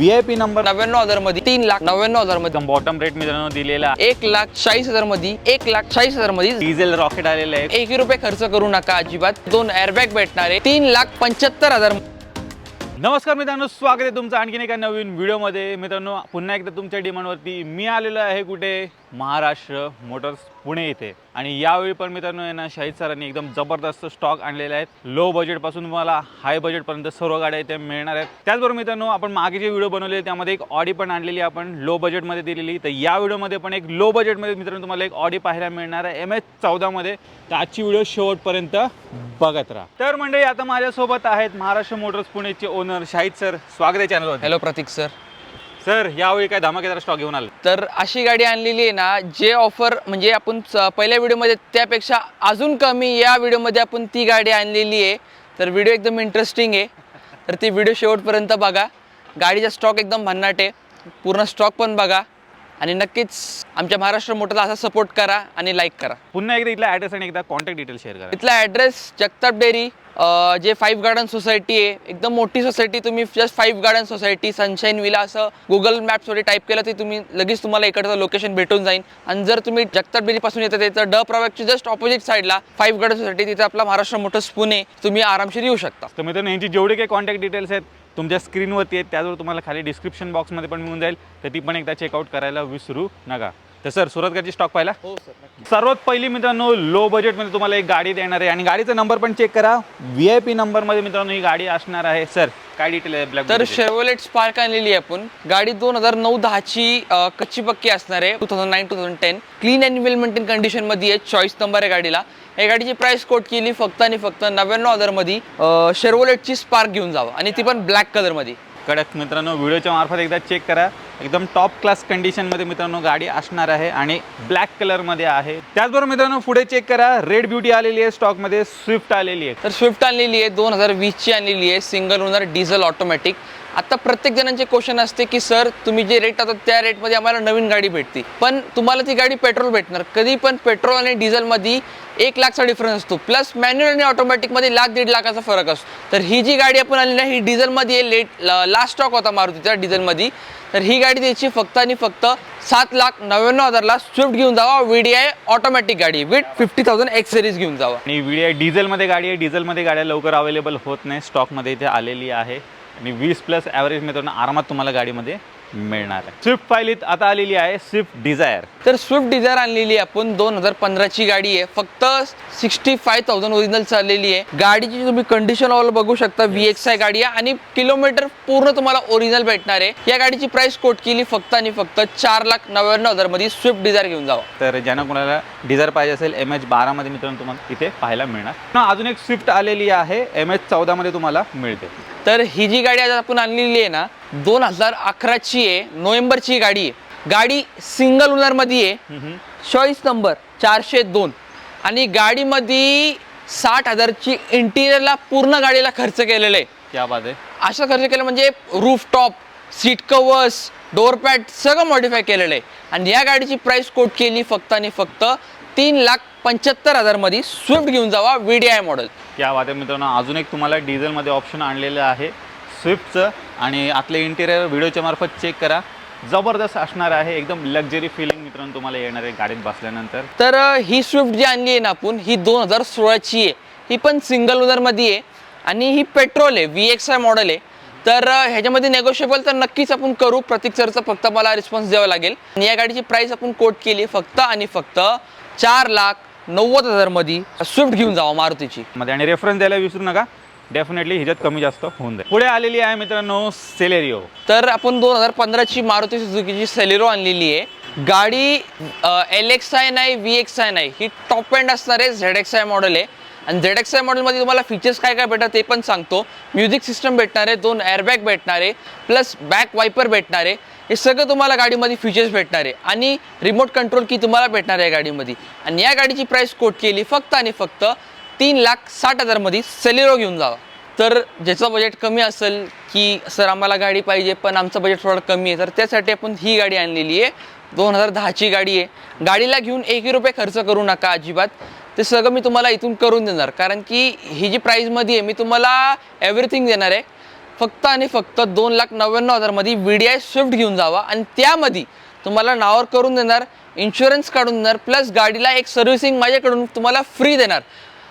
V I P number नव्याण्णव हजारमध्ये तीन लाख नव्याण्णव हजारमध्ये बॉटम रेट मित्रांनो दिलेला. एक लाख चाळीस हजारमध्ये एक लाख चाळीस हजारमध्ये डिझेल रॉकेट आलेलं आहे एक रुपये खर्च करू नका अजिबात. दोन एअरबॅग भेटणारे तीन लाख पंच्याहत्तर हजार. नमस्कार मित्रांनो स्वागत आहे तुमचं आणखीन एका नवीन व्हिडिओमध्ये मित्रांनो पुन्हा एकदा तुमच्या डिमांडवरती मी आलेलो आहे कुठे? महाराष्ट्र मोटर्स पुणे इथे आणि यावेळी पण मित्रांनो आहे ना सरांनी एकदम जबरदस्त स्टॉक आणलेले आहेत. लो बजेटपासून तुम्हाला हाय बजेटपर्यंत सर्व गाड्या इथे मिळणार आहेत. त्याचबरोबर मित्रांनो आपण मागे जे व्हिडिओ बनवले त्यामध्ये एक ऑडी पण आणलेली आपण लो बजेटमध्ये दिलेली. तर या व्हिडिओमध्ये पण एक लो बजेटमध्ये मित्रांनो तुम्हाला एक ऑडी पाहायला मिळणार आहे. एम एच चौदामध्ये तर आजची व्हिडिओ शेवटपर्यंत बघत राहा. तर मंडळी आता माझ्यासोबत आहेत महाराष्ट्र मोटर्स पुणेचे ओनर शाहीद सर. स्वागत आहे चॅनलवर हॅलो प्रतीक सर. सर यावेळी काय धमाकेदार स्टॉक घेऊन आले? तर अशी गाडी आणलेली आहे ना जे ऑफर म्हणजे आपण स- पहिल्या व्हिडिओमध्ये त्यापेक्षा अजून कमी या व्हिडिओमध्ये आपण ती गाडी आणलेली आहे. तर व्हिडिओ एकदम इंटरेस्टिंग आहे. तर ती व्हिडिओ शेवटपर्यंत बघा. गाडीचा स्टॉक एकदम भन्नाट आहे. पूर्ण स्टॉक पण बघा. आणि नक्कीच आमच्या महाराष्ट्र मोटरला असा सपोर्ट करा आणि लाईक करा. पुन्हा एकदा इथला ॲड्रेस आणि एकदा कॉन्टॅक्ट डिटेल शेअर करा. इथला ॲड्रेस जगताप डेअरी जे फाईव्ह गार्डन सोसायटी आहे. एकदम मोठी सोसायटी तुम्ही just five garden society sunshine villa असं गुगल मॅप्समध्ये टाईप केलं तर तुम्ही लगेच तुम्हाला इकडचं लोकेशन भेटून जाईल आणि जर तुम्ही जगताप डेअरीपासून येतं तर ड प्रॉडक्टची जस्ट ऑपोजिट साईडला फाईव्ह गार्डन सोसायटी तिथे आपला महाराष्ट्र मोटर्स पुणे तुम्ही आरामशीर येऊ शकता. तर मित्रांनो यांची जेवढे काही कॉन्टॅक्ट डिटेल्स आहेत तुमच्या स्क्रीनवरती आहेत त्याजवळ तुम्हाला खाली डिस्क्रिप्शन बॉक्समध्ये पण मिळून जाईल. तर ती पण एकदा चेकआउट करायला विसरू नका. तर सर सुरुवात स्टॉक पाहिला? हो सर सर्वात पहिली मित्रांनो लो बजेटमध्ये तुम्हाला एक गाडी देणार आहे. आणि गाडीचा नंबर पण चेक करा. व्ही आय पी नंबरमध्ये मित्रांनो ही गाडी असणार आहे. सर काय डिटेल आहे ब्लॅक तर शेवलेट स्पार्क आणलेली आहे आपण. गाडी दोन हजार नऊ दहाची कच्ची पक्की असणार आहे. Two thousand nine two thousand ten clean and well maintain कंडिशनमध्ये आहे. चॉईस नंबर आहे गाडीला. या गाडीची प्राइस कोट केली फक्त आणि फक्त नव्याण्णव हजारमध्ये शेरवोलेटची स्पार्क घेऊन जावं. आणि ती पण ब्लॅक कलरमध्ये कडक मित्रांनो व्हिडिओच्या मार्फत एकदा चेक करा. एकदम टॉप क्लास कंडिशनमध्ये मित्रांनो गाडी असणार आहे आणि ब्लॅक कलरमध्ये आहे. त्याचबरोबर मित्रांनो पुढे चेक करा. रेड ब्युटी आलेली आहे स्टॉकमध्ये स्विफ्ट आलेली आहे. तर स्विफ्ट आणलेली आहे दोन हजार वीसची आणलेली आहे. सिंगल ओनर डिझेल ऑटोमॅटिक आता प्रत्येक जणांचे क्वेश्चन असते की सर तुम्ही जे रेट आता त्या रेटमध्ये आम्हाला नवीन गाडी भेटते. पण तुम्हाला ती गाडी पेट्रोल भेटणार. कधी पण पेट्रोल आणि डिझेलमध्ये एक लाखचा डिफरन्स असतो. प्लस मॅन्युअल आणि ऑटोमॅटिकमध्ये लाख दीड लाखाचा फरक असतो. तर ही जी गाडी आपण आली ना ही डिझेलमध्ये आहे लेट लास्ट स्टॉक होता मारुतीचा डिझेलमध्ये तर ही गाडी द्यायची फक्त आणि फक्त सात लाख नव्याण्णव हजारला स्विफ्ट घेऊन जावा. व्हीडीआय डी आय ऑटोमॅटिक गाडी with fifty thousand X series घेऊन जावा. आणि व्हीडीआय डिझेलमध्ये गाडी आहे. डिझेलमध्ये गाड्या लवकर अवेलेबल होत नाही. स्टॉकमध्ये इथे आलेली आहे. आणि वीस प्लस ॲव्हरेज मित्रांनो आरामात तुम्हाला गाडीमध्ये मिळणार आहे. स्विफ्ट फायलीत आता आलेली आहे स्विफ्ट डिझायर तर स्विफ्ट डिझायर आणलेली आहे आपण दोन हजार पंधराची गाडी आहे. फक्त सिक्स्टी फाय थाउजंड ओरिजिनल चाललेली आहे. गाडीची तुम्ही कंडिशन ऑल बघू शकता. व्ही एक्स आय गाडी आहे आणि किलोमीटर पूर्ण तुम्हाला ओरिजिनल भेटणार आहे. या गाडीची प्राइस कोट केली फक्त आणि फक्त चार लाख नव्याण्णव हजारमध्ये स्विफ्ट डिझायर घेऊन जावा. तर ज्यांना कोणाला डिझायर पाहिजे असेल एम एच बारामध्ये मित्रांनो तुम्हाला इथे पाहायला मिळणार. ना अजून एक स्विफ्ट आलेली आहे. एम एच चौदामध्ये तुम्हाला मिळते. तर ही जी गाडी आज आपण आणलेली आहे ना दोन हजार अकराची आहे नोव्हेंबरची गाडी आहे. गाडी सिंगल ओनरमध्ये आहे चॉईस नंबर चारशे दोन. आणि गाडीमध्ये साठ हजारची इंटिरियरला पूर्ण गाडीला खर्च केलेला आहे. क्या बात आहे. असा खर्च केला म्हणजे roof top seat covers door pad सगळं मॉडिफाय केलेलं आहे. आणि या गाडीची प्राइस कोट केली फक्त आणि फक्त तीन लाख पंच्याहत्तर हजारमध्ये स्विफ्ट घेऊन जावा व्ही डी आय मॉडेल क्या बात आहे मित्रांनो अजून एक तुम्हाला डिझेलमध्ये ऑप्शन आणलेलं आहे. स्विफ्टचं आणि आतलं इंटेरियर व्हिडिओच्या मार्फत चेक करा. जबरदस्त असणार आहे एकदम लक्झरी फिलिंग मित्रांनो तुम्हाला येणार आहे गाडीत बसल्यानंतर. तर ही स्विफ्ट जी आणली आहे ना आपण ही दोन हजार सोळाची आहे. ही पण सिंगल ओनरमध्ये आहे आणि ही पेट्रोल आहे व्ही एक्स आय मॉडेल आहे. तर ह्याच्यामध्ये नेगोशिएबल तर नक्कीच आपण करू. प्रतीक सरचा फक्त मला रिस्पॉन्स द्यावा लागेल. आणि या गाडीची प्राइस आपण कोट केली फक्त आणि फक्त चार लाख नव्वद हजारमध्ये स्विफ्ट घेऊन जावा मारुतीची. मध्ये आणि रेफरन्स द्यायला विसरू नका. डेफिनेटली ह्याच्यात कमी जास्त होऊन जाईल. पुढे आलेली आहे मित्रांनो सेलेरिओ तर आपण दोन हजार पंधराची मारुती सुझुकीची सेलेरो आणलेली आहे. गाडी एल एक्स आय नाही व्ही एक्स आय नाही. ही टॉप एंड असणार आहे झेड एक्स आय मॉडेल आहे. आणि झेड एक्स आय मॉडेलमध्ये तुम्हाला फीचर्स काय काय भेटतात ते पण सांगतो. म्युझिक सिस्टम भेटणार आहे दोन एअरबॅग भेटणार आहे प्लस बॅक वायपर भेटणार आहे. हे सगळं तुम्हाला गाडीमध्ये फीचर्स भेटणार आहे. आणि रिमोट कंट्रोल की तुम्हाला भेटणार आहे गाडीमध्ये. आणि या गाडीची प्राइस कोट केली फक्त आणि फक्त तीन लाख साठ हजारमध्ये सेलेरो घेऊन जावा. तर ज्याचं बजेट कमी असेल की सर आम्हाला गाडी पाहिजे पण आमचं बजेट थोडं कमी आहे तर त्यासाठी आपण ही गाडी आणलेली आहे. दोन हजार दहाची गाडी आहे. गाडीला घेऊन एकही रुपये खर्च करू नका अजिबात. ते सगळं मी तुम्हाला इथून करून देणार. कारण की ही जी प्राईजमध्ये आहे मी तुम्हाला एव्हरीथिंग देणार आहे. फक्त आणि फक्त दोन लाख नव्याण्णव हजारमध्ये व्ही डी आय स्विफ्ट घेऊन जावा. आणि त्यामध्ये तुम्हाला नावावर करून देणार इन्शुरन्स काढून देणार प्लस गाडीला एक सर्व्हिसिंग माझ्याकडून तुम्हाला फ्री देणार.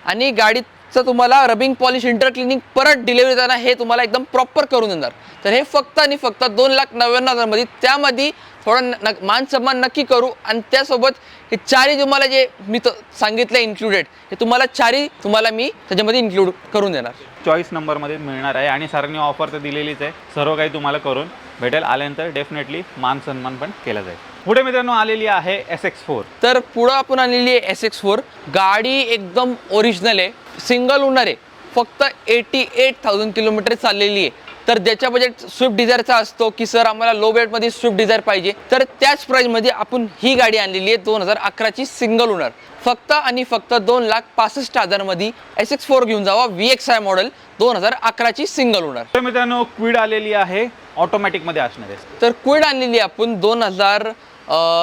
आणि गाडीचं तुम्हाला रबिंग पॉलिश इंटर क्लिनिंग परत डिलिव्हरी देणार हे तुम्हाला एकदम प्रॉपर करून देणार. तर हे फक्त आणि फक्त दोन लाख नव्याण्णव हजारमध्ये त्यामध्ये थोडं न मान सन्मान नक्की करू आणि त्यासोबत हे चारही तुम्हाला जे मी सांगितलं इन्क्लुडेड हे तुम्हाला चारही तुम्हाला मी त्याच्यामध्ये इन्क्लूड करून देणार. चॉईस नंबरमध्ये मिळणार आहे. आणि सरांनी ऑफर तर दिलेलीच आहे. सर्व काही तुम्हाला करून भेटेल. आल्यानंतर डेफिनेटली मान सन्मान पण केला जाईल. पुढे मित्रांनो आलेली आहे एस एक्स फोर तर पुढं आपण आलेली आहे एस एक्स फोर गाडी एकदम ओरिजिनल आहे. सिंगल ओनर आहे. फक्त एटी एट थाउजंड किलोमीटर चाललेली आहे. तर ज्याच्या बजेट स्विफ्ट डिझायरचा असतो की सर आम्हाला लो बजेटमध्ये स्विफ्ट डिझायर पाहिजे. तर त्याच प्राईजमध्ये आपण ही गाडी आणलेली आहे दोन हजार अकराची सिंगल ओनर फक्त आणि फक्त दोन लाख पासष्ट हजारमध्ये एस एक्स फोर घेऊन जावा व्ही एक्स आय मॉडेल दोन हजार अकराची सिंगल ओनर तर मित्रांनो क्विड आलेली आहे. ऑटोमॅटिकमध्ये असणार आहे. तर क्विड आणलेली आपण दोन हजार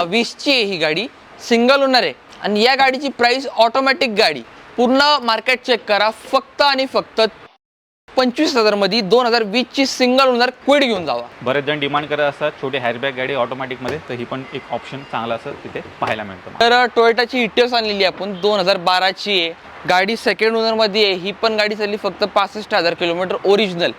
वीसची आहे ही गाडी. सिंगल ओनर आहे. आणि या गाडीची प्राइस ऑटोमॅटिक गाडी. पूर्ण मार्केट चेक करा. फक्त आणि फक्त पंचवीस हजारमध्ये दोन हजार वीसची सिंगल ओनर क्विड घेऊन जावा. बरेच जण डिमांड करत असतात छोटी हॅशबॅग गाडी ऑटोमॅटिकमध्ये तर ही पण एक ऑप्शन चांगला असं तिथे पाहायला मिळतं. तर टोयोटाची इटिओस आणलेली आपण दोन हजार बाराची आहे. गाडी सेकंड ओनरमध्ये आहे ही पण गाडी चालली फक्त पासष्ट हजार किलोमीटर ओरिजिनल.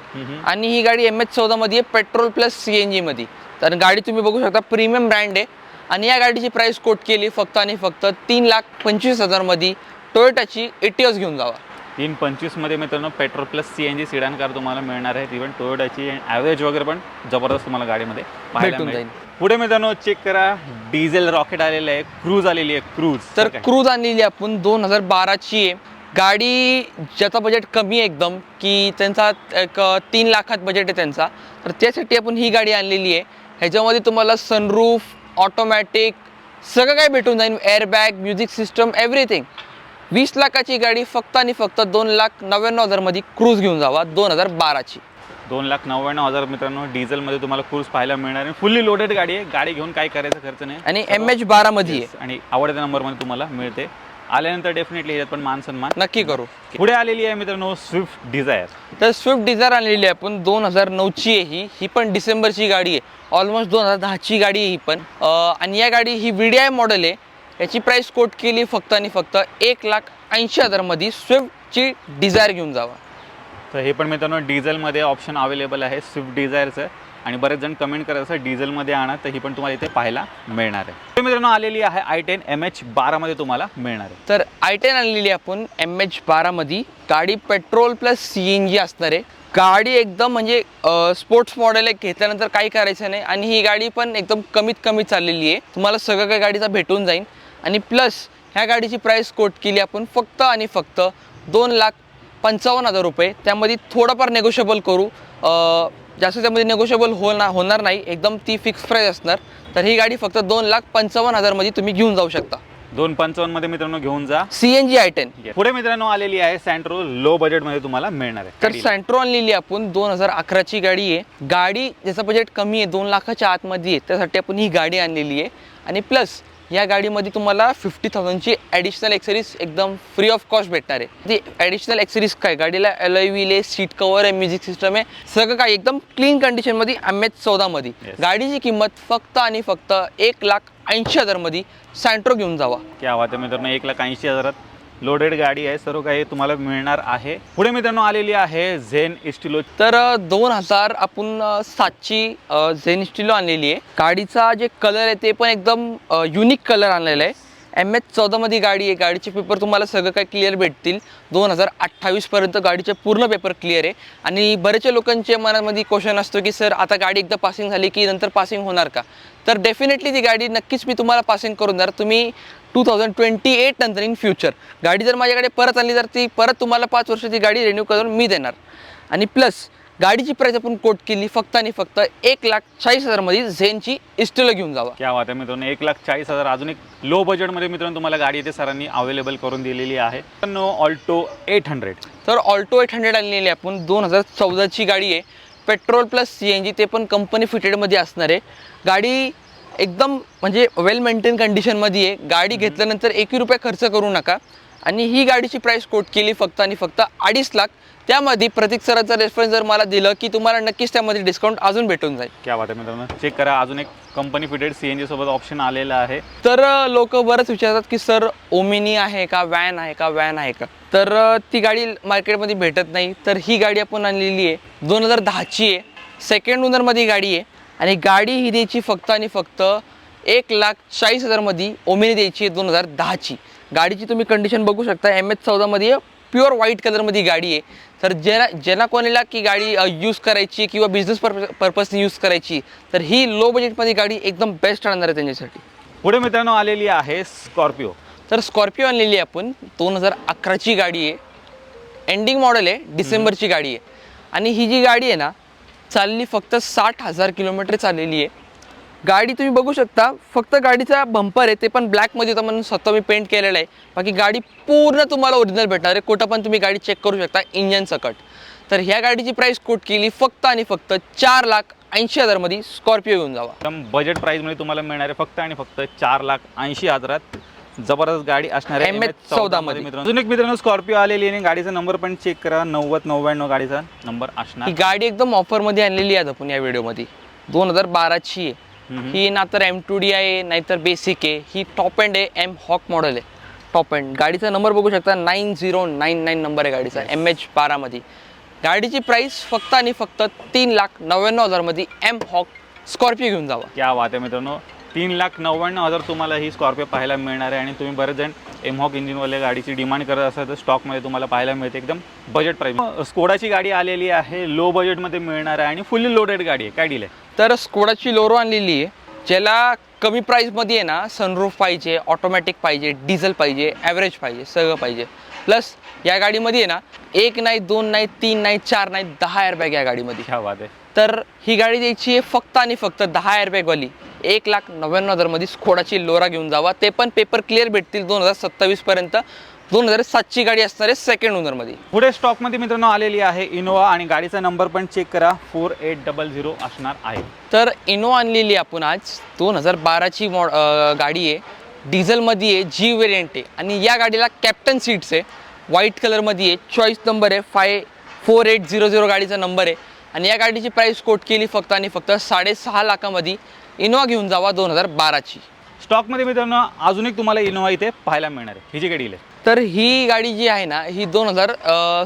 आणि ही गाडी एम एच चौदामध्ये आहे पेट्रोल प्लस सी एन जीमध्ये तर गाडी तुम्ही बघू शकता प्रीमियम ब्रँड आहे. आणि या गाडीची प्राइस कोट केली फक्त आणि फक्त तीन लाख पंचवीस हजारमध्ये टोयोटाची एटीएस घेऊन जावा. तीन पंचवीसमध्ये मित्रांनो petrol plus C N G sedan car तुम्हाला मिळणार आहे इव्हन टोयोटाची ॲव्हरेज वगैरे पण जबरदस्त तुम्हाला गाडीमध्ये पाहायला मिळेल. जाईल. पुढे मित्रांनो चेक करा. डिझेल रॉकेट आलेलं आहे क्रूज आलेली आहे. क्रूज तर क्रूज आणलेली आपण. दोन हजार बाराची आहे. गाडी ज्याचा बजेट कमी आहे एकदम की त्यांचा एक तीन लाखात बजेट आहे त्यांचा. तर त्यासाठी आपण ही गाडी आणलेली आहे. ह्याच्यामध्ये तुम्हाला सनरूफ ऑटोमॅटिक सगळं काही भेटून जाईल. एअरबॅग म्युझिक सिस्टम एव्हरीथिंग वीस लाखाची गाडी फक्त आणि फक्त दोन लाख नव्याण्णव हजारमध्ये क्रूज घेऊन जावा दोन हजार बाराची. दोन लाख नव्याण्णव हजार मित्रांनो डिझेलमध्ये तुम्हाला क्रूज पाहायला मिळणार आहे. फुल्ली लोडेड गाडी आहे. गाडी घेऊन काय करायचा खर्च नाही. आणि एम एच बारामध्ये आहे. आणि आवडत्या नंबरमध्ये तुम्हाला मिळते. आल्यानंतर डेफिनेटली याच्यात पण मान सन्मान. नक्की करू. पुढे आलेली आहे मित्रांनो स्विफ्ट डिझायर तर स्विफ्ट डिझायर आणलेली आहे आपण. दोन हजार नऊची आहे ही. ही पण डिसेंबरची गाडी आहे. ऑलमोस्ट दोन हजार दहाची गाडी आहे ही पण. आणि या गाडी ही व्ही डी आय मॉडेल आहे. याची प्राईस कोट केली फक्त आणि फक्त एक लाख ऐंशी हजारमध्ये स्विफ्टची डिझायर घेऊन जावा. तर हे पण मित्रांनो डिझेलमध्ये ऑप्शन अवेलेबल आहे स्विफ्ट डिझायरचं आणि बरेच जण कमेंट करत असतात डिझेलमध्ये आणा तर ही पण तुम्हाला इथे पाहायला मिळणार आहे. तर मित्रांनो आलेली आहे आय टेन एम एच बारामध्ये तुम्हाला मिळणार आहे. तर आय टेन आणलेली आहे आपण एम एच बारामध्ये गाडी petrol plus C N G असणार आहे. गाडी एकदम म्हणजे स्पोर्ट्स मॉडेल आहे घेतल्यानंतर काही करायचं नाही. आणि ही गाडी पण एकदम कमीत कमी चाललेली आहे. तुम्हाला सगळं काही गाडीचा भेटून जाईल. आणि प्लस ह्या गाडीची प्राईस कोट केली आपण फक्त आणि फक्त दोन लाख पंचावन्न हजार रुपये. त्यामध्ये थोडंफार नेगोशिएबल करू. जास्त त्यामध्ये नेगोशिएबल होणार होणार नाही. एकदम ती फिक्स प्राईस असणार. तर ही गाडी फक्त दोन लाख पंचावन्न हजारमध्ये तुम्ही घेऊन जाऊ शकता. दोन पंचावन्नमध्ये मित्रांनो घेऊन जा. C N G I ten पुढे मित्रांनो आलेली आहे सँट्रो लो बजेटमध्ये तुम्हाला मिळणार आहे. तर. सँट्रो आणलेली आपण दोन हजार अकराची गाडी आहे. गाडी ज्याचं बजेट कमी आहे दोन लाखाच्या आतमध्ये आहे त्यासाठी आपण ही गाडी आणलेली आहे. आणि प्लस या गाडीमध्ये तुम्हाला फिफ्टी थाउजंडची ॲडिशनल एक्सरीज एकदम फ्री ऑफ कॉस्ट भेटणार आहे. ती ॲडिशनल एक्सरीज काय? गाडीला एलॉय व्हील आहे सीट कवर आहे म्युझिक सिस्टम आहे. सगळं काय? एकदम क्लीन कंडिशनमध्ये एम एच चौदामध्ये. गाडीची किंमत फक्त आणि फक्त एक लाख ऐंशी हजारमध्ये सँट्रो घेऊन जावा. क्या बात आहे मित्रांनो एक लाख ऐंशी हजारात लोडेड गाडी आहे. सर्व काही तुम्हाला मिळणार आहे. पुढे मित्रांनो आलेली आहे झेन इस्टिलो तर दोन हजार आपण सातची झेन इस्टिलो आणलेली आहे. गाडीचा जे कलर आहे ते पण एकदम युनिक कलर आणलेला आहे. एम एच चौदामध्ये गाडी आहे. गाडीचे पेपर तुम्हाला सगळं काही क्लिअर भेटतील. दोन हजार अठ्ठावीसपर्यंत गाडीचे पूर्ण पेपर क्लिअर आहे. आणि बरेचशा लोकांच्या मनामध्ये क्वेश्चन असतो की सर आता गाडी एकदा पासिंग झाली की नंतर पासिंग होणार का? तर डेफिनेटली ती गाडी नक्कीच मी तुम्हाला पासिंग करून देणार. तुम्ही टू थाउजंड ट्वेंटी एट नंतर इन फ्युचर गाडी जर माझ्याकडे परत आली तर ती परत तुम्हाला पाच वर्षाची गाडी रिन्यू करून मी देणार. आणि प्लस गाडीची प्राईस आपण कोट केली फक्त आणि फक्त एक लाख चाळीस हजारमध्ये झेनची इस्टेला घेऊन जावा. क्या बात आहे मित्रांनो एक लाख चाळीस हजार. अजून एक लो बजेटमध्ये मित्रांनो तुम्हाला गाडी इथे सरांनी अवेलेबल करून दिलेली आहे. नो ऑल्टो एट हंड्रेड तर ऑल्टो एट हंड्रेड आणलेली आहे आपण. दोन हजार चौदाची गाडी आहे. Petrol plus C N G ते पण कंपनी फिटेडमध्ये असणार आहे. गाडी एकदम म्हणजे वेल मेंटेन कंडिशनमध्ये आहे. गाडी घेतल्यानंतर एकही रुपया खर्च करू नका. आणि ही गाडीची प्राईस कोट केली फक्त आणि फक्त अडीच लाख. त्यामध्ये प्रतीक सरांचा रेफरन्स जर मला दिलं की तुम्हाला नक्कीच त्यामध्ये डिस्काउंट अजून भेटून जाईल. क्या आहे मित्रांनो. चेक करा. अजून एक company fitted C N G सोबत ऑप्शन आलेला आहे. तर लोक बरंच विचारतात की सर ओमिनी आहे का? वॅन आहे का? वॅन आहे का? तर ती गाडी मार्केटमध्ये भेटत नाही. तर ही गाडी आपण आणलेली आहे. दोन हजार दहाची आहे. सेकंड ओनरमध्ये गाडी आहे. आणि गाडी ही द्यायची फक्त आणि फक्त एक लाख चाळीस हजारमध्ये ओमिनी द्यायची आहे दोन हजार दहाची. गाडीची तुम्ही कंडिशन बघू शकता एम एच चौदामध्ये प्युअर व्हाईट कलरमध्ये गाडी आहे. तर ज्यांना ज्यांना कोणाला की गाडी यूज करायची किंवा बिझनेस पर्प पर्पजने यूज करायची तर ही लो बजेटमध्ये गाडी एकदम बेस्ट राहणार आहे त्यांच्यासाठी. पुढे मित्रांनो आलेली आहे स्कॉर्पिओ तर स्कॉर्पिओ आणलेली आहे आपण दोन हजार अकराची गाडी आहे. एंडिंग मॉडेल आहे डिसेंबरची गाडी आहे. आणि ही जी गाडी आहे ना चालली फक्त साठ हजार किलोमीटर चाललेली आहे. गाडी तुम्ही बघू शकता फक्त गाडीचा बंपर आहे ते पण ब्लॅकमध्ये होतं म्हणून स्वतः मी पेंट केलेलं आहे. बाकी गाडी पूर्ण तुम्हाला ओरिजिनल भेटणार आहे. कुठं पण तुम्ही गाडी चेक करू शकता इंजन सकट. तर ह्या गाडीची प्राईस कोट केली फक्त आणि फक्त चार लाख ऐंशी हजारमध्ये स्कॉर्पिओ घेऊन जावा. एकदम बजेट प्राईजमध्ये तुम्हाला मिळणार आहे फक्त आणि फक्त चार लाख ऐंशी हजारात. जबरदस्त गाडी असणार आहे. MH MH 14 मध्ये. मित्रांनो. अजून एक मित्रांनो स्कॉर्पिओ आलेली आहे आणि गाडीचा नंबर पण चेक करा. नव्वद नव्याण्णव गाडीचा नंबर असणार. ही गाडी एकदम ऑफरमध्ये आणलेली आहे आपण या व्हिडिओमध्ये दोन हजार बाराची आहे. ही ना तर एम टू डी आहे नाहीतर बेसिक आहे. ही टॉप एंड आहे एम हॉक मॉडेल आहे. टॉप एंड गाडीचा नंबर बघू शकता nine zero nine nine number आहे गाडीचा एम एच बारामध्ये. गाडीची प्राईस फक्त आणि फक्त तीन लाख नव्याण्णव हजारमध्ये एम हॉक स्कॉर्पिओ घेऊन जावा. क्या बात आहे मित्रांनो. तीन लाख नव्याण्णव हजार तुम्हाला ही स्कॉर्पिओ पाहायला मिळणार आहे आणि तुम्ही बरेच जण एमहॉक इंजिनवाल्या गाडीची डिमांड करत असाल तर स्टॉकमध्ये तुम्हाला पाहायला मिळते. एकदम बजेट प्राईस स्कोडाची गाडी आलेली आहे लो बजेटमध्ये मिळणार आहे आणि फुल्ली लोडेड गाडी आहे. काय डील आहे? तर स्कोडाची लोरो आणलेली आहे ज्याला कमी प्राईसमध्ये आहे ना सनरूफ पाहिजे ऑटोमॅटिक पाहिजे डिझेल पाहिजे ॲव्हरेज पाहिजे सगळं पाहिजे. प्लस या गाडीमध्ये आहे ना एक नाही दोन नाही तीन नाही चार नाही दहा एअरबॅग या गाडीमध्ये. क्या बात आहे. तर ही गाडी द्यायची आहे फक्त आणि फक्त दहा एअरबॅगवाली एक लाख नव्याण्णव हजारमध्ये स्कोडाची लोरा घेऊन जावा. ते पण पेपर क्लिअर भेटतील दोन हजार सत्तावीसपर्यंत दोन हजार सातची गाडी असणार आहे सेकंड ओनरमध्ये पुढे स्टॉकमध्ये मित्रांनो आलेली आहे इनोवा आणि गाडीचा नंबर पण चेक करा. फोर एट डबल झिरो असणार आहे. तर इनोवा आणलेली आहे आपण आज दोन हजार बाराची मॉड गाडी आहे. डिझेलमध्ये आहे जी वेरियंट आहे. आणि या गाडीला कॅप्टन सीट्स आहे. व्हाईट कलरमध्ये आहे. चॉईस नंबर आहे five four eight zero zero गाडीचा नंबर आहे. आणि या गाडीची प्राईस कोट केली फक्त आणि फक्त साडेसहा लाखामध्ये इनोवा घेऊन जावा दोन हजार बाराची. स्टॉकमध्ये मित्रांनो अजून एक तुम्हाला इनोवा इथे पाहायला मिळणार आहे. ही जी गाडी आहे. तर ही गाडी जी आहे ना ही दोन हजार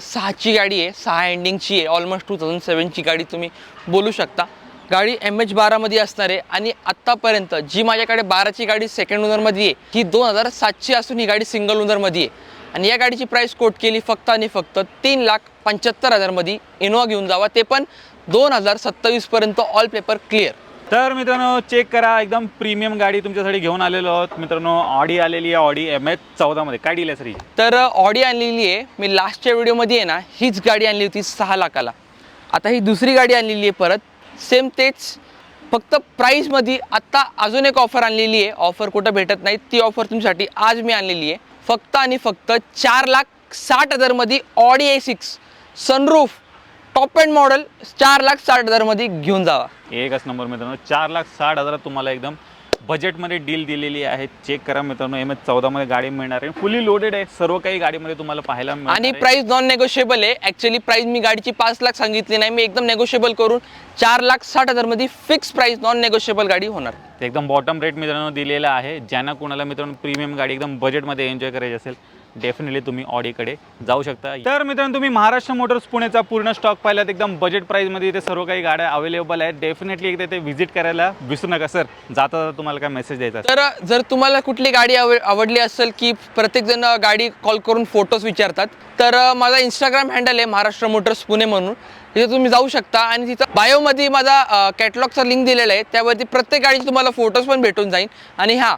सहाची गाडी आहे. सहा एंडिंगची आहे. ऑलमोस्ट टू थाउजंड सेवनची गाडी तुम्ही बोलू शकता. गाडी एम एच बारामध्ये असणार आहे. आणि आत्तापर्यंत जी माझ्याकडे बाराची गाडी सेकंड ओनरमध्ये आहे ही दोन हजार सातची असून ही गाडी सिंगल ओनरमध्ये आहे. आणि या गाडीची प्राईस कोट केली फक्त आणि फक्त तीन लाख पंच्याहत्तर हजारमध्ये इनोवा घेऊन जावा. ते पण दोन हजार सत्तावीसपर्यंत ऑल पेपर क्लिअर तर मित्रांनो चेक करा. एकदम प्रीमियम गाडी तुमच्यासाठी घेऊन आलेलो आहोत. मित्रांनो ऑडी आलेली आहे ऑडी एम एच चौदामध्ये. काय डील आहे सर ही? तर ऑडी आणलेली आहे. मी लास्टच्या व्हिडिओमध्ये आहे ना हीच गाडी आणली होती सहा लाखाला. आता ही दुसरी गाडी आणलेली आहे परत. सेम तेच. फक्त प्राईसमध्ये आत्ता अजून एक ऑफर आणलेली आहे. ऑफर कुठं भेटत नाही ती ऑफर तुमच्यासाठी आज मी आणलेली आहे. फक्त आणि फक्त चार लाख साठ हजारमध्ये Audi A six sunroof top end model चार लाख साठ हजारमध्ये घेऊन जावा. एकच नंबर मित्रांनो चार लाख साठ हजारात तुम्हाला एकदम बजेटमध्ये डील दिलेली आहे. चेक करा मित्रांनो एम एच चौदामध्ये गाडी मिळणार आहे. फुली लोडेड आहे. सर्व काही गाडीमध्ये तुम्हाला पाहायला मिळणार आणि आहे. प्राइस नॉन नेगोशिएबल आहे. ऍक्च्युली प्राइस मी गाडीची पाच लाख सांगितली नाही. मी एकदम नेगोशिएबल करून चार लाख साठ हजारमध्ये फिक्स प्राइस नॉन नेगोशिएबल गाडी होणार. ते एकदम बॉटम रेट मित्रांनो दिलेला आहे. ज्यांना कोणाला मित्रांनो प्रीमियम गाडी एकदम बजेटमध्ये एन्जॉय करायची असेल डेफिनेटली तुम्ही ऑडीकडे जाऊ शकता. तर मित्रांनो तुम्ही महाराष्ट्र मोटर्स पुणेचा पूर्ण स्टॉक पाहिलात. एकदम बजेट प्राईजमध्ये इथे सर्व काही गाड्या अवेलेबल आहेत. डेफिनेटली एकदा ते व्हिजिट करायला विसरू नका सर जाता जाता तुम्हाला काय मेसेज द्यायचा? तर जर तुम्हाला कुठली गाडी आव आवडली असेल की प्रत्येक जण गाडी कॉल करून फोटोज विचारतात तर माझा इंस्टाग्राम हँडल आहे महाराष्ट्र मोटर्स पुणे म्हणून. तिथे तुम्ही जाऊ शकता आणि तिथं बायोमध्ये माझा कॅटलॉगचा लिंक दिलेला आहे. त्यावरती प्रत्येक गाडीचे तुम्हाला फोटोज पण भेटून जाईल. आणि हां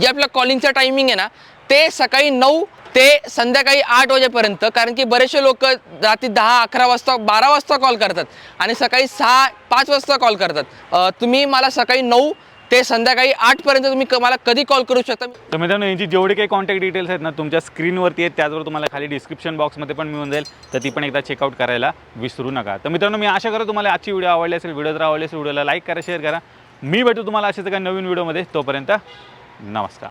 जे आपलं कॉलिंगचा टायमिंग आहे ना ते सकाळी नऊ ते संध्याकाळी आठ वाजेपर्यंत कारण की बरेचसे लोक रात्री दहा अकरा वाजता बारा वाजता कॉल करतात आणि सकाळी सहा पाच वाजता कॉल करतात. तुम्ही मला सकाळी नऊ ते संध्याकाळी आठपर्यंत तुम्ही क- मला कधी कॉल करू शकता? तर मित्रांनो यांची जेवढे काही कॉन्टॅक्ट डिटेल्स आहेत ना तुमच्या स्क्रीनवरती आहेत त्याचबरोबर तुम्हाला खाली डिस्क्रिप्शन बॉक्समध्ये पण मिळून जाईल तर ती पण एकदा चेकआउट करायला विसरू नका. तर मित्रांनो मी आशा करतो तुम्हाला आजची व्हिडिओ आवडली असेल व्हिडिओ जर आवडली असेल व्हिडिओला लाईक करा शेअर करा. मी भेटू तुम्हाला अशाच एका नवीन व्हिडिओमध्ये तोपर्यंत नमस्कार.